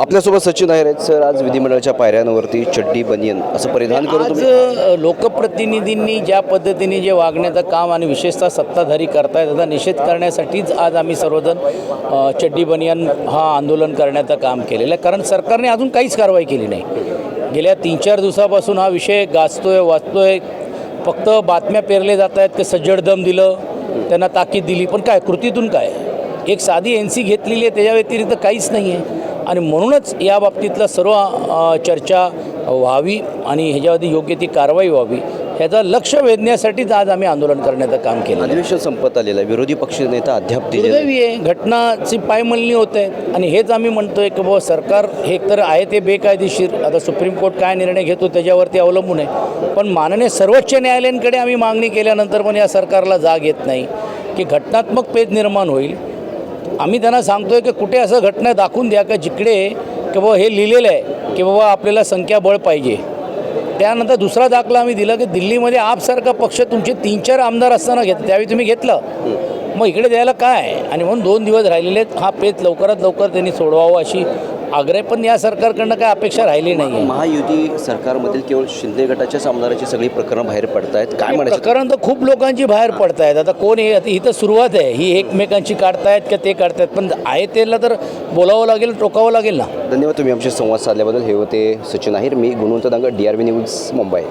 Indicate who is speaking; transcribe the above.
Speaker 1: आपल्यासोबत सचिन आहेर आहेत सर. आज विधिमंडळाच्या पायऱ्यांवरती चड्डी बनियन असं परिधान करून तुम्ही
Speaker 2: लोकप्रतिनिधींनी ज्या पद्धतीने जे वागण्याचं काम आणि विशेषतः सत्ताधारी करतायत त्याचा निषेध करण्यासाठीच आज आम्ही सर्वजण चड्डी बनियान हा आंदोलन करण्याचं काम केलेलं आहे. कारण सरकारने अजून काहीच कारवाई केली नाही. गेल्या तीन चार दिवसापासून हा विषय गाजतोय वाचतोय फक्त बातम्या पेरले जात आहेत की सज्जड दम दिलं त्यांना ताकीद दिली. पण काय कृतीतून काय? एक साधी एन सी घेतलेली आहे त्याच्या व्यतिरिक्त काहीच नाही आहे आणि म्हणूनच या बाबतीतलं सर्व चर्चा व्हावी आणि ह्याच्यावरती योग्य ती कारवाई व्हावी ह्याचं लक्ष वेधण्यासाठीच आज आम्ही आंदोलन करण्याचं काम केलं
Speaker 1: अधिवेशन संपत आलेलं आहे. विरोधी पक्षनेता अद्याप.
Speaker 2: दुर्दैवी आहे. घटनाची पायमलनी होत आहे आणि हेच आम्ही म्हणतोय की बाबा सरकार हे तर आहे ते बेकायदेशीर. आता सुप्रीम कोर्ट काय निर्णय घेतो त्याच्यावरती अवलंबून आहे. पण माननीय सर्वोच्च न्यायालयांकडे आम्ही मागणी केल्यानंतर पण या सरकारला जाग येत नाही की घटनात्मक पेज निर्माण होईल. आम्ही त्यांना सांगतोय की कुठे असं घटना दाखवून द्या का जिकडे की बाबा हे लिहिलेलं आहे की बाबा आपल्याला संख्याबळ पाहिजे. त्यानंतर दुसरा दाखला आम्ही दिला की दिल्लीमध्ये आपसारखा पक्ष तुमचे तीन चार आमदार असताना घेत त्यावेळी तुम्ही घेतलं. मग इकडे द्यायला काय? आणि म्हणून दोन दिवस राहिलेले आहेत. हा पेच लवकरात लवकर त्यांनी सोडवावा अशी आग्रह पण या सरकारकडनं काय अपेक्षा राहिली नाही आहे
Speaker 1: महायुती सरकारमधील केवळ शिंदे गटाच्याच आमदाराची सगळी प्रकरणं बाहेर पडत आहेत काय म्हणायचं?
Speaker 2: प्रकरण तर खूप लोकांची बाहेर पडत आहेत आता कोण हे आता ही तर सुरुवात आहे. ही एकमेकांची काढतायत का ते काढतायत? पण आहे त्याला तर बोलावं लागेल टोकावं लागेल ना.
Speaker 1: धन्यवाद तुम्ही आमचे संवाद साधल्याबद्दल. हे होते सचिन आहेर. मी Gunwant Dangad D R B News Mumbai.